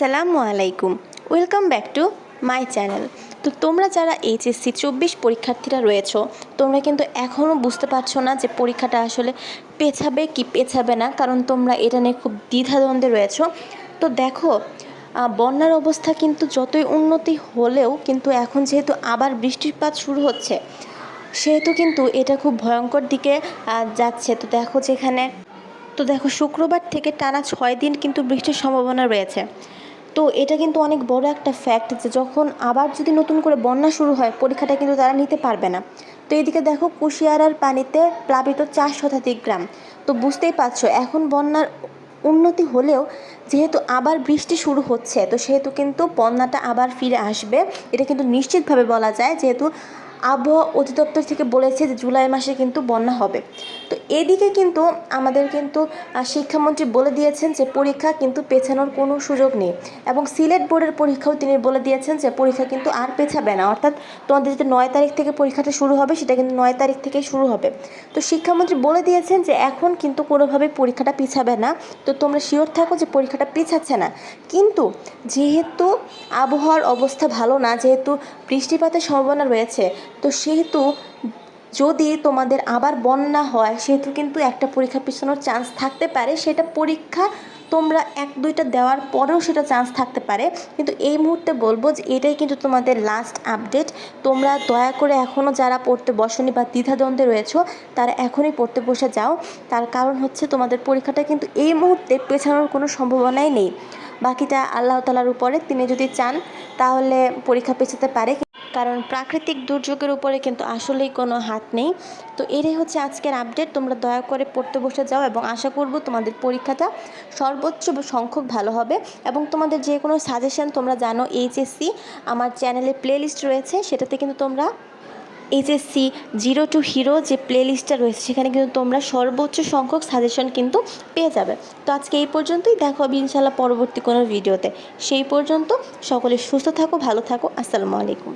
আসসালামু আলাইকুম। Welcome back to my channel তো তোমরা যারা এইচএসসি চব্বিশ পরীক্ষার্থীরা রয়েছো, তোমরা কিন্তু এখনও বুঝতে পারছ না যে পরীক্ষাটা আসলে পেছাবে কি পেছাবে না, কারণ তোমরা এটা নিয়ে খুব দ্বিধাদ্বন্দ্বে রয়েছো। তো দেখো বন্যার অবস্থা কিন্তু যতই উন্নতি হলেও কিন্তু এখন যেহেতু আবার বৃষ্টিপাত শুরু হচ্ছে, সেহেতু কিন্তু এটা খুব ভয়ঙ্কর দিকে যাচ্ছে। তো দেখো যেখানে, তো দেখো শুক্রবার থেকে টানা ছয় দিন কিন্তু বৃষ্টির সম্ভাবনা রয়েছে। তো এটা কিন্তু অনেক বড় একটা ফ্যাক্ট যে যখন আবার যদি নতুন করে বন্যা শুরু হয়, পরীক্ষাটা কিন্তু তারা নিতে পারবে না। তো এদিকে দেখো, কুশিয়ারার পানিতে প্লাবিত চার শতাধিক গ্রাম। তো বুঝতেই পারছ, এখন বন্যার উন্নতি হলেও যেহেতু আবার বৃষ্টি শুরু হচ্ছে, তো সেহেতু কিন্তু বন্যাটা আবার ফিরে আসবে। এটা কিন্তু নিশ্চিতভাবে বলা যায়, যেহেতু আবহাওয়া অধিদপ্তর থেকে বলেছে যে জুলাই মাসে কিন্তু বন্যা হবে। তো এদিকে কিন্তু আমাদের কিন্তু শিক্ষামন্ত্রী বলে দিয়েছেন যে পরীক্ষা কিন্তু পেছানোর কোনো সুযোগ নেই এবং সিলেট বোর্ডের পরীক্ষাও তিনি বলে দিয়েছেন যে পরীক্ষা কিন্তু আর পেছাবে না। অর্থাৎ তোমাদের যদি নয় তারিখ থেকে পরীক্ষাটা শুরু হবে, সেটা কিন্তু নয় তারিখ থেকেই শুরু হবে। তো শিক্ষামন্ত্রী বলে দিয়েছেন যে এখন কিন্তু কোনোভাবে পরীক্ষাটা পিছাবে না। তো তোমরা শিওর থাকো যে পরীক্ষাটা পিছাচ্ছে না। কিন্তু যেহেতু আবহাওয়ার অবস্থা ভালো না, যেহেতু বৃষ্টিপাতের সম্ভাবনা রয়েছে তো সেহেতু যদি তোমাদের আবার বন্যা হয়, সেহেতু কিন্তু একটা পরীক্ষা পিছানোর চান্স থাকতে পারে। সেটা পরীক্ষা তোমরা এক দুইটা দেওয়ার পরেও সেটা চান্স থাকতে পারে। কিন্তু এই মুহূর্তে বলব যে এটাই কিন্তু তোমাদের লাস্ট আপডেট তোমরা দয়া করে এখনও যারা পড়তে বসনি বা দ্বিধাদ্বন্দ্বে রয়েছো, তারা এখনই পড়তে বসে যাও। তার কারণ হচ্ছে তোমাদের পরীক্ষাটা কিন্তু এই মুহূর্তে পেছানোর কোনো সম্ভাবনাই নেই। বাকিটা আল্লাহ তালার উপরে, তিনি যদি চান, তাহলে পরীক্ষা পেছাতে পারে। কারণ প্রাকৃতিক দুর্যোগের উপরে কিন্তু আসলেই কোনো হাত নেই। তো এটাই হচ্ছে আজকের আপডেট তোমরা দয়া করে পড়তে বসে যাও এবং আশা করব তোমাদের পরীক্ষাটা সর্বোচ্চ সংখ্যক ভালো হবে এবং তোমাদের যে কোনো সাজেশন তোমরা জানো এইচএসসি আমার চ্যানেলে প্লেলিস্ট রয়েছে। সেটাতে কিন্তু তোমরা এইচএসসি জিরো টু হিরো যে প্লেলিস্টটা রয়েছে, সেখানে কিন্তু তোমরা সর্বোচ্চ সংখ্যক সাজেশন কিন্তু পেয়ে যাবে। তো আজকে এই পর্যন্তই। দেখো হবে ইনশাল্লাহ পরবর্তী কোনো ভিডিওতে সেই পর্যন্ত সকলে সুস্থ থাকো, ভালো থাকো। আসসালামু আলাইকুম।